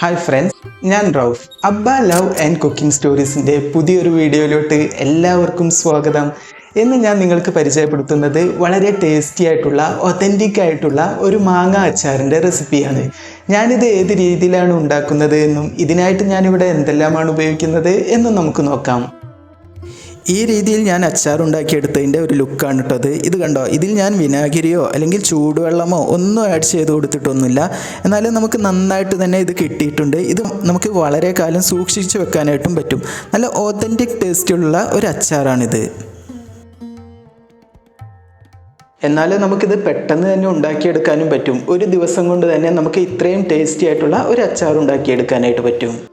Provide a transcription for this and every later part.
Hi friends ഞാൻ റൌഫ്. അബ്ബ love and cooking സ്റ്റോറീസിന്റെ പുതിയൊരു വീഡിയോയിലോട്ട് എല്ലാവർക്കും സ്വാഗതം. എന്ന് ഞാൻ നിങ്ങൾക്ക് പരിചയപ്പെടുത്തുന്നത് വളരെ ടേസ്റ്റി ആയിട്ടുള്ള ഒത്തന്റിക് ആയിട്ടുള്ള ഒരു മാങ്ങ അച്ചാറിന്റെ റെസിപ്പിയാണ് ഞാനിത് ഏത് രീതിയിലാണ് ഉണ്ടാക്കുന്നത് എന്നും ഇതിനായിട്ട് ഞാനിവിടെ എന്തെല്ലാമാണ് ഉപയോഗിക്കുന്നത് എന്നും നമുക്ക് നോക്കാം. ഈ രീതിയിൽ ഞാൻ അച്ചാർ ഉണ്ടാക്കിയെടുത്തതിന്റെ ഒരു ലുക്കാണ് കേട്ടത് ഇത് കണ്ടോ? ഇതിൽ ഞാൻ വിനാഗിരിയോ അല്ലെങ്കിൽ ചൂടുവെള്ളമോ ഒന്നും ആഡ് ചെയ്ത് കൊടുത്തിട്ടൊന്നുമില്ല. എന്നാലും നമുക്ക് നന്നായിട്ട് തന്നെ ഇത് കിട്ടിയിട്ടുണ്ട്. ഇത് നമുക്ക് വളരെ കാലം സൂക്ഷിച്ച് വെക്കാനായിട്ടും പറ്റും. നല്ല ഓതന്റിക് ടേസ്റ്റുള്ള ഒരു അച്ചാറാണിത്. എന്നാൽ നമുക്കിത് പെട്ടെന്ന് തന്നെ ഉണ്ടാക്കിയെടുക്കാനും പറ്റും. ഒരു ദിവസം കൊണ്ട് തന്നെ നമുക്ക് ഇത്രയും ടേസ്റ്റി ആയിട്ടുള്ള ഒരു അച്ചാർ ഉണ്ടാക്കിയെടുക്കാനായിട്ട് പറ്റും.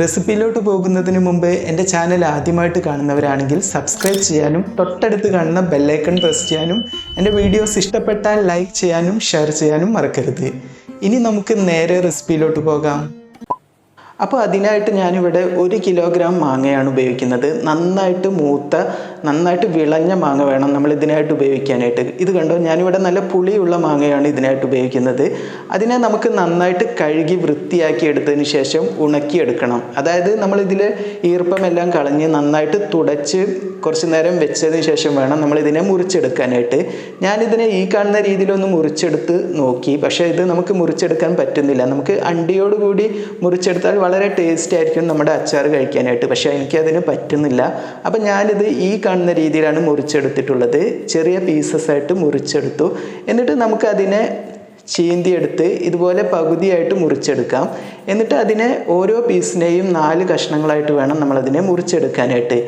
റെസിപ്പിയിലോട്ട് പോകുന്നതിന് മുമ്പ് എന്റെ ചാനൽ ആദ്യമായിട്ട് കാണുന്നവരാണെങ്കിൽ സബ്സ്ക്രൈബ് ചെയ്യാനും തൊട്ടടുത്ത് കാണുന്ന ബെല്ലൈക്കൺ പ്രസ് ചെയ്യാനും എന്റെ വീഡിയോസ് ഇഷ്ടപ്പെട്ടാൽ ലൈക്ക് ചെയ്യാനും ഷെയർ ചെയ്യാനും മറക്കരുത്. ഇനി നമുക്ക് നേരെ റെസിപ്പിയിലോട്ട് പോകാം. അപ്പോൾ അതിനായിട്ട് ഞാനിവിടെ ഒരു കിലോഗ്രാം മാങ്ങയാണ് ഉപയോഗിക്കുന്നത്. നന്നായിട്ട് മൂത്ത നന്നായിട്ട് വിളഞ്ഞ മാങ്ങ വേണം നമ്മൾ ഇതിനായിട്ട് ഉപയോഗിക്കാനായിട്ട്. ഇത് കണ്ടോ? ഞാനിവിടെ നല്ല പുളിയുള്ള മാങ്ങയാണ് ഇതിനായിട്ട് ഉപയോഗിക്കുന്നത്. അതിനെ നമുക്ക് നന്നായിട്ട് കഴുകി വൃത്തിയാക്കി എടുത്തതിന് ശേഷം ഉണക്കിയെടുക്കണം. അതായത് നമ്മളിതിൽ ഈർപ്പമെല്ലാം കളഞ്ഞ് നന്നായിട്ട് തുടച്ച് കുറച്ച് നേരം വെച്ചതിന് ശേഷം വേണം നമ്മൾ ഇതിനെ മുറിച്ചെടുക്കാനായിട്ട്. ഞാനിതിനെ ഈ കാണുന്ന രീതിയിലൊന്ന് മുറിച്ചെടുത്ത് നോക്കി. പക്ഷേ ഇത് നമുക്ക് മുറിച്ചെടുക്കാൻ പറ്റുന്നില്ല. നമുക്ക് അണ്ടിയോടുകൂടി മുറിച്ചെടുത്താൽ വളരെ ടേസ്റ്റ് ആയിരിക്കും നമ്മുടെ അച്ചാർ കഴിക്കാനായിട്ട്. പക്ഷേ എനിക്കതിന് പറ്റുന്നില്ല. അപ്പം ഞാനിത് ഈ കാണുന്ന രീതിയിലാണ് മുറിച്ചെടുത്തിട്ടുള്ളത്. ചെറിയ പീസസ് ആയിട്ട് മുറിച്ചെടുത്തു. എന്നിട്ട് നമുക്കതിനെ ചീന്തിയെടുത്ത് ഇതുപോലെ പകുതിയായിട്ട് മുറിച്ചെടുക്കാം. എന്നിട്ട് അതിനെ ഓരോ പീസിനെയും നാല് കഷ്ണങ്ങളായിട്ട് വേണം നമ്മളതിനെ മുറിച്ചെടുക്കാനായിട്ട്.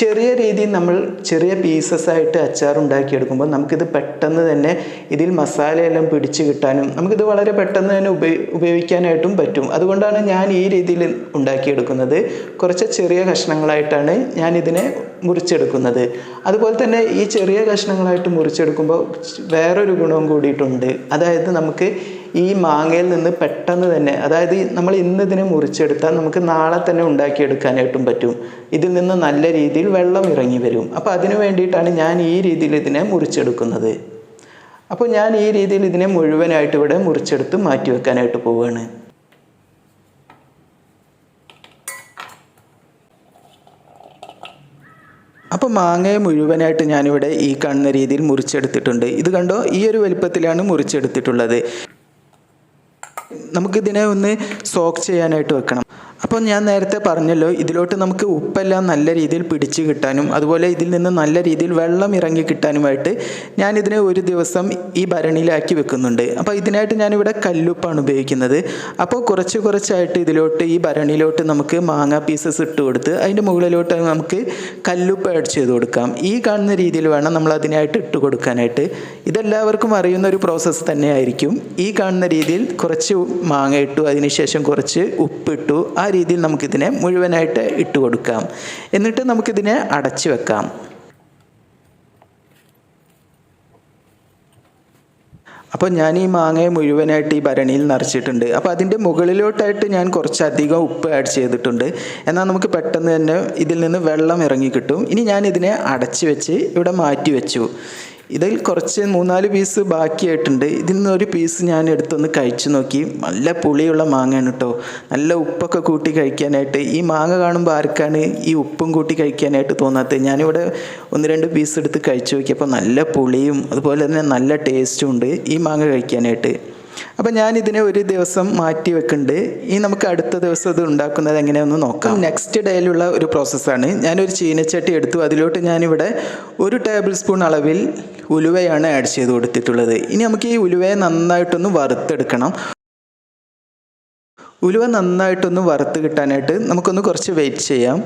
ചെറിയ രീതിയിൽ നമ്മൾ ചെറിയ പീസസ് ആയിട്ട് അച്ചാർ ഉണ്ടാക്കിയെടുക്കുമ്പോൾ നമുക്കിത് പെട്ടെന്ന് തന്നെ ഇതിൽ മസാലയെല്ലാം പിടിച്ച് കിട്ടാനും നമുക്കിത് വളരെ പെട്ടെന്ന് തന്നെ ഉപയോ ഉപയോഗിക്കാനായിട്ടും പറ്റും. അതുകൊണ്ടാണ് ഞാൻ ഈ രീതിയിൽ ഉണ്ടാക്കിയെടുക്കുന്നത്. കുറച്ച് ചെറിയ കഷ്ണങ്ങളായിട്ടാണ് ഞാൻ ഇതിനെ മുറിച്ചെടുക്കുന്നത്. അതുപോലെ തന്നെ ഈ ചെറിയ കഷ്ണങ്ങളായിട്ട് മുറിച്ചെടുക്കുമ്പോൾ വേറൊരു ഗുണവും കൂടിയിട്ടുണ്ട്. അതായത് നമുക്ക് ഈ മാങ്ങയിൽ നിന്ന് പെട്ടെന്ന് തന്നെ അതായത് നമ്മൾ ഇന്ന് ഇതിനെ മുറിച്ചെടുത്താൽ നമുക്ക് നാളെ തന്നെ ഉണ്ടാക്കിയെടുക്കാനായിട്ടും പറ്റും. ഇതിൽ നിന്ന് നല്ല രീതിയിൽ വെള്ളം ഇറങ്ങി വരും. അപ്പോൾ അതിനു വേണ്ടിയിട്ടാണ് ഞാൻ ഈ രീതിയിൽ ഇതിനെ മുറിച്ചെടുക്കുന്നത്. അപ്പോൾ ഞാൻ ഈ രീതിയിൽ ഇതിനെ മുഴുവനായിട്ട് ഇവിടെ മുറിച്ചെടുത്ത് മാറ്റി വെക്കാനായിട്ട് പോവുകയാണ് അപ്പോൾ മാങ്ങയെ മുഴുവനായിട്ട് ഞാനിവിടെ ഈ കാണുന്ന രീതിയിൽ മുറിച്ചെടുത്തിട്ടുണ്ട്. ഇത് കണ്ടോ? ഈ ഒരു വലിപ്പത്തിലാണ് മുറിച്ചെടുത്തിട്ടുള്ളത്. നമുക്കിതിനെ ഒന്ന് സോക്ക് ചെയ്യാനായിട്ട് വെക്കണം. അപ്പോൾ ഞാൻ നേരത്തെ പറഞ്ഞല്ലോ ഇതിലോട്ട് നമുക്ക് ഉപ്പെല്ലാം നല്ല രീതിയിൽ പിടിച്ച് കിട്ടാനും അതുപോലെ ഇതിൽ നിന്ന് നല്ല രീതിയിൽ വെള്ളം ഇറങ്ങി കിട്ടാനുമായിട്ട് ഞാനിതിനെ ഒരു ദിവസം ഈ ഭരണിയിലാക്കി വെക്കുന്നുണ്ട്. അപ്പോൾ ഇതിനായിട്ട് ഞാനിവിടെ കല്ലുപ്പാണ് ഉപയോഗിക്കുന്നത്. അപ്പോൾ കുറച്ച് കുറച്ചായിട്ട് ഇതിലോട്ട് ഈ ഭരണിയിലോട്ട് നമുക്ക് മാങ്ങ പീസസ് ഇട്ട് കൊടുത്ത് അതിന്റെ മുകളിലോട്ട് നമുക്ക് കല്ലുപ്പ് ആഡ് ചെയ്ത് കൊടുക്കാം. ഈ കാണുന്ന രീതിയിൽ വേണം നമ്മൾ അതിനായിട്ട് ഇട്ട് കൊടുക്കാനായിട്ട്. ഇതെല്ലാവർക്കും അറിയുന്ന ഒരു പ്രോസസ്സ് തന്നെയായിരിക്കും. ഈ കാണുന്ന രീതിയിൽ കുറച്ച് മാങ്ങ ഇട്ടു അതിനുശേഷം കുറച്ച് ഉപ്പിട്ടു ആ രീതിയിൽ നമുക്കിതിനെ മുഴുവനായിട്ട് ഇട്ട് കൊടുക്കാം. എന്നിട്ട് നമുക്കിതിനെ അടച്ചു വെക്കാം. അപ്പോൾ ഞാൻ ഈ മാങ്ങയെ മുഴുവനായിട്ട് ഈ ഭരണിയിൽ നിറച്ചിട്ടുണ്ട്. അപ്പോൾ അതിന്റെ മുകളിലോട്ടായിട്ട് ഞാൻ കുറച്ചധികം ഉപ്പ് ആഡ് ചെയ്തിട്ടുണ്ട്. എന്നാൽ നമുക്ക് പെട്ടെന്ന് തന്നെ ഇതിൽ നിന്ന് വെള്ളം ഇറങ്ങി കിട്ടും. ഇനി ഞാൻ ഇതിനെ അടച്ചു വെച്ച് ഇവിടെ മാറ്റി വെച്ചു. ഇതിൽ കുറച്ച് മൂന്നാൽ പീസ് ബാക്കിയായിട്ടുണ്ട്. ഇതിൽ നിന്ന് ഒരു പീസ് ഞാൻ എടുത്തൊന്ന് കഴിച്ചു നോക്കി. നല്ല പുളിയുള്ള മാങ്ങയാണ് കേട്ടോ നല്ല ഉപ്പൊക്കെ കൂട്ടി കഴിക്കാനായിട്ട്. ഈ മാങ്ങ കാണുമ്പോൾ ആർക്കാണ് ഈ ഉപ്പും കൂട്ടി കഴിക്കാനായിട്ട് തോന്നാത്തത്? ഞാനിവിടെ ഒന്ന് രണ്ട് പീസ് എടുത്ത് കഴിച്ചു നോക്കിയപ്പോൾ നല്ല പുളിയും അതുപോലെ തന്നെ നല്ല ടേസ്റ്റും ഉണ്ട് ഈ മാങ്ങ കഴിക്കാനായിട്ട്. അപ്പം ഞാൻ ഇതിനെ ഒരു ദിവസം മാറ്റി വെക്കുന്നുണ്ട് ഇനി നമുക്ക് അടുത്ത ദിവസം ഇത് ഉണ്ടാക്കുന്നത് എങ്ങനെയാണെന്ന് നോക്കാം. നെക്സ്റ്റ് ഡേയിലുള്ള ഒരു പ്രോസസ്സാണ് ഞാനൊരു ചീനച്ചട്ടി എടുത്തു. അതിലോട്ട് ഞാനിവിടെ ഒരു ടേബിൾ സ്പൂൺ അളവിൽ ഉലുവയാണ് ആഡ് ചെയ്ത് കൊടുത്തിട്ടുള്ളത്. ഇനി നമുക്ക് ഈ ഉലുവയെ നന്നായിട്ടൊന്ന് വറുത്തെടുക്കണം. ഉലുവ നന്നായിട്ടൊന്ന് വറുത്ത് കിട്ടാനായിട്ട് നമുക്കൊന്ന് കുറച്ച് വെയിറ്റ് ചെയ്യാം.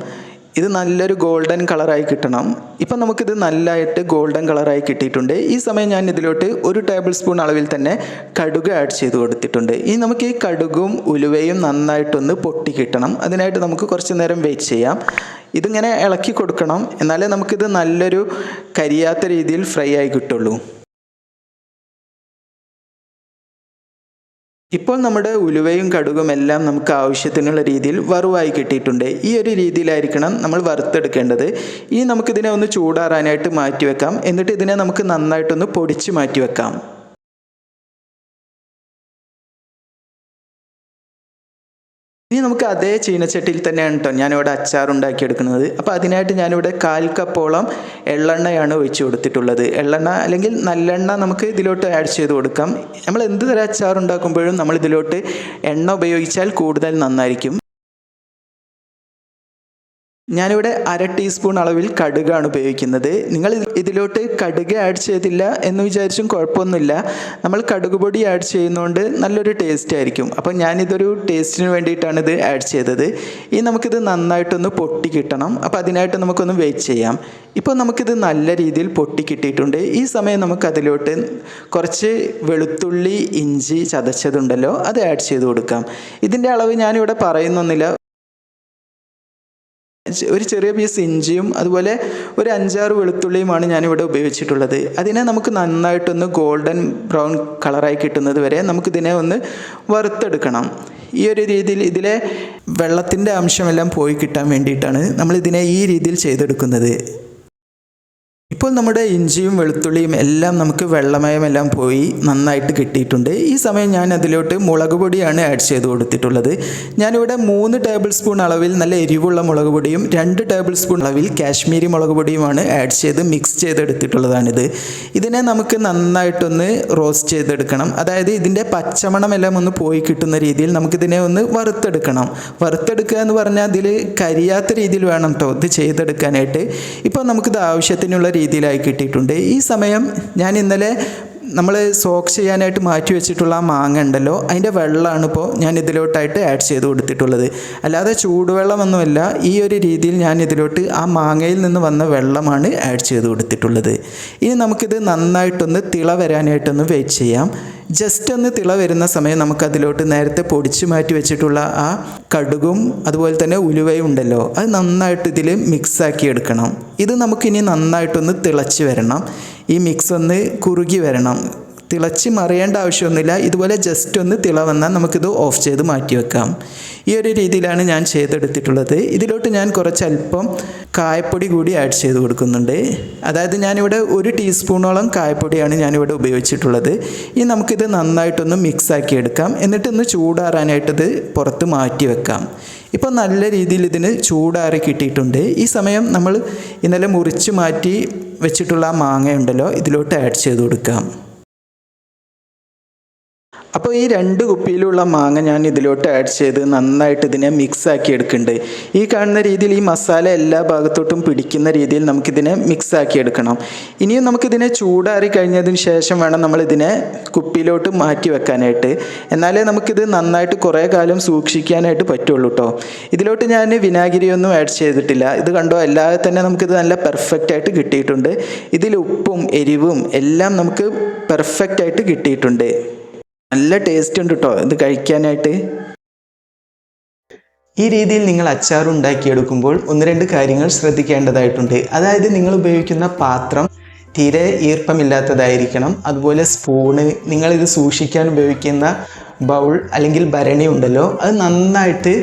ഇത് നല്ലൊരു ഗോൾഡൻ കളറായി കിട്ടണം. ഇപ്പം നമുക്കിത് നല്ലതായിട്ട് ഗോൾഡൻ കളറായി കിട്ടിയിട്ടുണ്ട്. ഈ സമയം ഞാൻ ഇതിലോട്ട് ഒരു ടേബിൾ സ്പൂൺ അളവിൽ തന്നെ കടുക് ആഡ് ചെയ്ത് കൊടുത്തിട്ടുണ്ട്. ഇനി നമുക്ക് ഈ കടുകും ഉലുവയും നന്നായിട്ടൊന്ന് പൊട്ടി കിട്ടണം. അതിനായിട്ട് നമുക്ക് കുറച്ച് നേരം വെയിറ്റ് ചെയ്യാം. ഇതിങ്ങനെ ഇളക്കി കൊടുക്കണം. എന്നാലേ നമുക്കിത് നല്ലൊരു കരിയാത്ത രീതിയിൽ ഫ്രൈ ആയി കിട്ടുള്ളൂ. ഇപ്പോൾ നമ്മുടെ ഉലുവയും കടുകും എല്ലാം നമുക്ക് ആവശ്യത്തിനുള്ള രീതിയിൽ വറുവായി കിട്ടിയിട്ടുണ്ട്. ഈ ഒരു രീതിയിലായിരിക്കണം നമ്മൾ വറുത്തെടുക്കേണ്ടത്. ഇനി നമുക്കിതിനെ ഒന്ന് ചൂടാറാനായിട്ട് മാറ്റി വെക്കാം എന്നിട്ട് ഇതിനെ നമുക്ക് നന്നായിട്ടൊന്ന് പൊടിച്ച് മാറ്റി വെക്കാം ഇനി നമുക്ക് അതേ ചീനച്ചട്ടിയിൽ തന്നെയാണ് കേട്ടോ ഞാനിവിടെ അച്ചാർ ഉണ്ടാക്കിയെടുക്കുന്നത് അപ്പോൾ അതിനായിട്ട് ഞാനിവിടെ കാൽ കപ്പോളം എള്ളെണ്ണയാണ് ഒഴിച്ച് കൊടുത്തിട്ടുള്ളത്. എള്ളെണ്ണ അല്ലെങ്കിൽ നല്ലെണ്ണ നമുക്ക് ഇതിലോട്ട് ആഡ് ചെയ്ത് കൊടുക്കാം. നമ്മൾ എന്ത് തരം അച്ചാർ ഉണ്ടാക്കുമ്പോഴും നമ്മൾ ഇതിലോട്ട് എണ്ണ ഉപയോഗിച്ചാൽ കൂടുതൽ നന്നായിരിക്കും. ഞാനിവിടെ അര ടീസ്പൂൺ അളവിൽ കടുകാണ് ഉപയോഗിക്കുന്നത്. നിങ്ങൾ ഇതിലോട്ട് കടുക് ആഡ് ചെയ്തില്ല എന്ന് വിചാരിച്ചും കുഴപ്പമൊന്നുമില്ല. നമ്മൾ കടുക് പൊടി ആഡ് ചെയ്യുന്നതുകൊണ്ട് നല്ലൊരു ടേസ്റ്റ് ആയിരിക്കും. അപ്പോൾ ഞാനിതൊരു ടേസ്റ്റിന് വേണ്ടിയിട്ടാണ് ഇത് ആഡ് ചെയ്തത്. ഇനി നമുക്കിത് നന്നായിട്ടൊന്ന് പൊട്ടി കിട്ടണം. അപ്പോൾ അതിനായിട്ട് നമുക്കൊന്ന് വെയിറ്റ് ചെയ്യാം. ഇപ്പോൾ നമുക്കിത് നല്ല രീതിയിൽ പൊട്ടി കിട്ടിയിട്ടുണ്ട്. ഈ സമയം നമുക്ക് അതിലോട്ട് കുറച്ച് വെളുത്തുള്ളി ഇഞ്ചി ചതച്ചതുണ്ടല്ലോ അത് ആഡ് ചെയ്ത് കൊടുക്കാം. ഇതിന്റെ അളവ് ഞാനിവിടെ പറയുന്നൊന്നുമില്ല. ഒരു ചെറിയ പീസ് ഇഞ്ചിയും അതുപോലെ ഒരു അഞ്ചാറ് വെളുത്തുള്ളിയുമാണ് ഞാനിവിടെ ഉപയോഗിച്ചിട്ടുള്ളത്. അതിനെ നമുക്ക് നന്നായിട്ടൊന്ന് ഗോൾഡൻ ബ്രൗൺ കളറായി കിട്ടുന്നത് വരെ നമുക്കിതിനെ ഒന്ന് വറുത്തെടുക്കണം. ഈ ഒരു രീതിയിൽ ഇതിലെ വെള്ളത്തിന്റെ അംശമെല്ലാം പോയി കിട്ടാൻ വേണ്ടിയിട്ടാണ് നമ്മളിതിനെ ഈ രീതിയിൽ ചെയ്തെടുക്കുന്നത്. ഇപ്പോൾ നമ്മുടെ ഇഞ്ചിയും വെളുത്തുള്ളിയും എല്ലാം നമുക്ക് വെള്ളമയമെല്ലാം പോയി നന്നായിട്ട് കിട്ടിയിട്ടുണ്ട്. ഈ സമയം ഞാൻ അതിലോട്ട് മുളക് പൊടിയാണ് ആഡ് ചെയ്ത് കൊടുത്തിട്ടുള്ളത്. ഞാനിവിടെ മൂന്ന് ടേബിൾ സ്പൂൺ അളവിൽ നല്ല എരിവുള്ള മുളക് പൊടിയും രണ്ട് ടേബിൾ സ്പൂൺ അളവിൽ കാശ്മീരി മുളക് പൊടിയുമാണ് ആഡ് ചെയ്ത് മിക്സ് ചെയ്തെടുത്തിട്ടുള്ളതാണിത്. ഇതിനെ നമുക്ക് നന്നായിട്ടൊന്ന് റോസ്റ്റ് ചെയ്തെടുക്കണം. അതായത് ഇതിന്റെ പച്ചമണമെല്ലാം ഒന്ന് പോയി കിട്ടുന്ന രീതിയിൽ നമുക്കിതിനെ ഒന്ന് വറുത്തെടുക്കണം. വറുത്തെടുക്കുക എന്ന് പറഞ്ഞാൽ അതിൽ കരിയാത്ത രീതിയിൽ വേണം കേട്ടോ ഇത് ചെയ്തെടുക്കാനായിട്ട്. ഇപ്പോൾ നമുക്കിത് ആവശ്യത്തിനുള്ള രീതിയിലായി കിട്ടിയിട്ടുണ്ട്. ഈ സമയം ഞാൻ ഇന്നലെ നമ്മൾ സോക്ക് ചെയ്യാനായിട്ട് മാറ്റി വെച്ചിട്ടുള്ള ആ മാങ്ങ ഉണ്ടല്ലോ അതിന്റെ വെള്ളമാണ് ഇപ്പോൾ ഞാൻ ഇതിലോട്ടായിട്ട് ആഡ് ചെയ്ത് കൊടുത്തിട്ടുള്ളത്. അല്ലാതെ ചൂടുവെള്ളമൊന്നുമല്ല ഈ ഒരു രീതിയിൽ ഞാൻ ഇതിലോട്ട് ആ മാങ്ങയിൽ നിന്ന് വന്ന വെള്ളമാണ് ആഡ് ചെയ്ത് കൊടുത്തിട്ടുള്ളത്. ഇനി നമുക്കിത് നന്നായിട്ടൊന്ന് തിള വരാനായിട്ടൊന്ന് വെയിറ്റ് ചെയ്യാം. ജസ്റ്റ് ഒന്ന് തിള വരുന്ന സമയം നമുക്കതിലോട്ട് നേരത്തെ പൊടിച്ച് മാറ്റി വെച്ചിട്ടുള്ള ആ കടുകും അതുപോലെ തന്നെ ഉലുവയും ഉണ്ടല്ലോ അത് നന്നായിട്ട് ഇതിൽ മിക്സാക്കി എടുക്കണം. ഇത് നമുക്കിനി നന്നായിട്ടൊന്ന് തിളച്ച് വരണം. ഈ മിക്സ് ഒന്ന് കുറുകി വരണം. തിളച്ച് മറിയേണ്ട ആവശ്യമൊന്നുമില്ല. ഇതുപോലെ ജസ്റ്റ് ഒന്ന് തിള വന്നാൽ നമുക്കിത് ഓഫ് ചെയ്ത് മാറ്റി വെക്കാം. ഈ ഒരു രീതിയിലാണ് ഞാൻ ചെയ്തെടുത്തിട്ടുള്ളത്. ഇതിലോട്ട് ഞാൻ കുറച്ചല്പം കായപ്പൊടി കൂടി ആഡ് ചെയ്ത് കൊടുക്കുന്നുണ്ട്. അതായത് ഞാനിവിടെ ഒരു ടീസ്പൂണോളം കായപ്പൊടിയാണ് ഞാനിവിടെ ഉപയോഗിച്ചിട്ടുള്ളത്. ഇനി നമുക്കിത് നന്നായിട്ടൊന്ന് മിക്സ് ആക്കി എടുക്കാം. എന്നിട്ടൊന്ന് ചൂടാറാനായിട്ടത് പുറത്ത് മാറ്റി വെക്കാം. ഇപ്പോൾ നല്ല രീതിയിൽ ഇതിന് ചൂടാറി കിട്ടിയിട്ടുണ്ട്. ഈ സമയം നമ്മൾ ഇന്നലെ മുറിച്ച് മാറ്റി വെച്ചിട്ടുള്ള മാങ്ങ ഉണ്ടല്ലോ ഇതിലോട്ട് ആഡ് ചെയ്ത് കൊടുക്കാം. അപ്പോൾ ഈ രണ്ട് കുപ്പിയിലുള്ള മാങ്ങ ഞാൻ ഇതിലോട്ട് ആഡ് ചെയ്ത് നന്നായിട്ട് ഇതിനെ മിക്സ് ആക്കി എടുക്കുന്നുണ്ട്. ഈ കാണുന്ന രീതിയിൽ ഈ മസാല എല്ലാ ഭാഗത്തോട്ടും പിടിക്കുന്ന രീതിയിൽ നമുക്കിതിനെ മിക്സ് ആക്കി എടുക്കണം. ഇനിയും നമുക്കിതിനെ ചൂടാറി കഴിഞ്ഞതിന് ശേഷം വേണം നമ്മൾ ഇതിനെ കുപ്പിയിലോട്ട് മാറ്റി വെക്കാനായിട്ട്. എന്നാലേ നമുക്കിത് നന്നായിട്ട് കുറേ കാലം സൂക്ഷിക്കാനായിട്ട് പറ്റുള്ളൂ കേട്ടോ ഇതിലോട്ട് ഞാൻ വിനാഗിരിയൊന്നും ആഡ് ചെയ്തിട്ടില്ല. ഇത് കണ്ടോ? അല്ലാതെ തന്നെ നമുക്കിത് നല്ല പെർഫെക്റ്റ് ആയിട്ട് കിട്ടിയിട്ടുണ്ട്. ഇതിൽ ഉപ്പും എരിവും എല്ലാം നമുക്ക് പെർഫെക്റ്റ് ആയിട്ട് കിട്ടിയിട്ടുണ്ട്. നല്ല ടേസ്റ്റ് ഉണ്ട് കേട്ടോ ഇത് കഴിക്കാനായിട്ട്. ഈ രീതിയിൽ നിങ്ങൾ അച്ചാർ ഉണ്ടാക്കിയെടുക്കുമ്പോൾ ഒന്ന് രണ്ട് കാര്യങ്ങൾ ശ്രദ്ധിക്കേണ്ടതായിട്ടുണ്ട്. അതായത് നിങ്ങൾ ഉപയോഗിക്കുന്ന പാത്രം തീരെ ഈർപ്പമില്ലാത്തതായിരിക്കണം. അതുപോലെ സ്പൂണ് നിങ്ങളിത് സൂക്ഷിക്കാൻ ഉപയോഗിക്കുന്ന ബൗൾ അല്ലെങ്കിൽ ഭരണി ഉണ്ടല്ലോ അത് നന്നായിട്ട്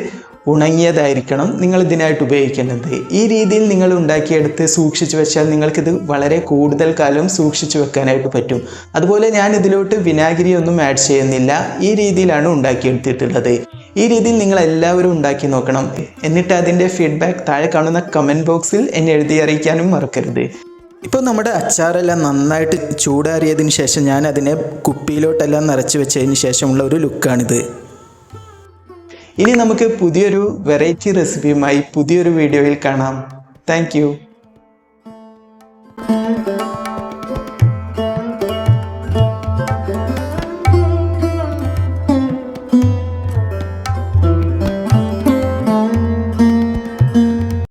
ഉണങ്ങിയതായിരിക്കണം നിങ്ങൾ ഇതിനായിട്ട് ഉപയോഗിക്കേണ്ടത് ഈ രീതിയിൽ നിങ്ങൾ ഉണ്ടാക്കിയെടുത്ത് സൂക്ഷിച്ചു വെച്ചാൽ നിങ്ങൾക്കിത് വളരെ കൂടുതൽ കാലം സൂക്ഷിച്ചു വെക്കാനായിട്ട് പറ്റും. അതുപോലെ ഞാൻ ഇതിലോട്ട് വിനാഗിരി ഒന്നും ആഡ് ചെയ്യുന്നില്ല. ഈ രീതിയിലാണ് ഉണ്ടാക്കിയെടുത്തിട്ടുള്ളത്. ഈ രീതിയിൽ നിങ്ങൾ എല്ലാവരും ഉണ്ടാക്കി നോക്കണം. എന്നിട്ട് അതിന്റെ ഫീഡ്ബാക്ക് താഴെ കാണുന്ന കമന്റ് ബോക്സിൽ എന്നെ എഴുതി അറിയിക്കാനും മറക്കരുത്. ഇപ്പോൾ നമ്മുടെ അച്ചാറെല്ലാം നന്നായിട്ട് ചൂടാറിയതിന് ശേഷം ഞാൻ അതിനെ കുപ്പിയിലോട്ടെല്ലാം നിറച്ച് വെച്ചതിന് ശേഷമുള്ള ഒരു ലുക്കാണിത് ഇനി നമുക്ക് പുതിയൊരു വെറൈറ്റി റെസിപ്പിയുമായി പുതിയൊരു വീഡിയോയിൽ കാണാം. താങ്ക്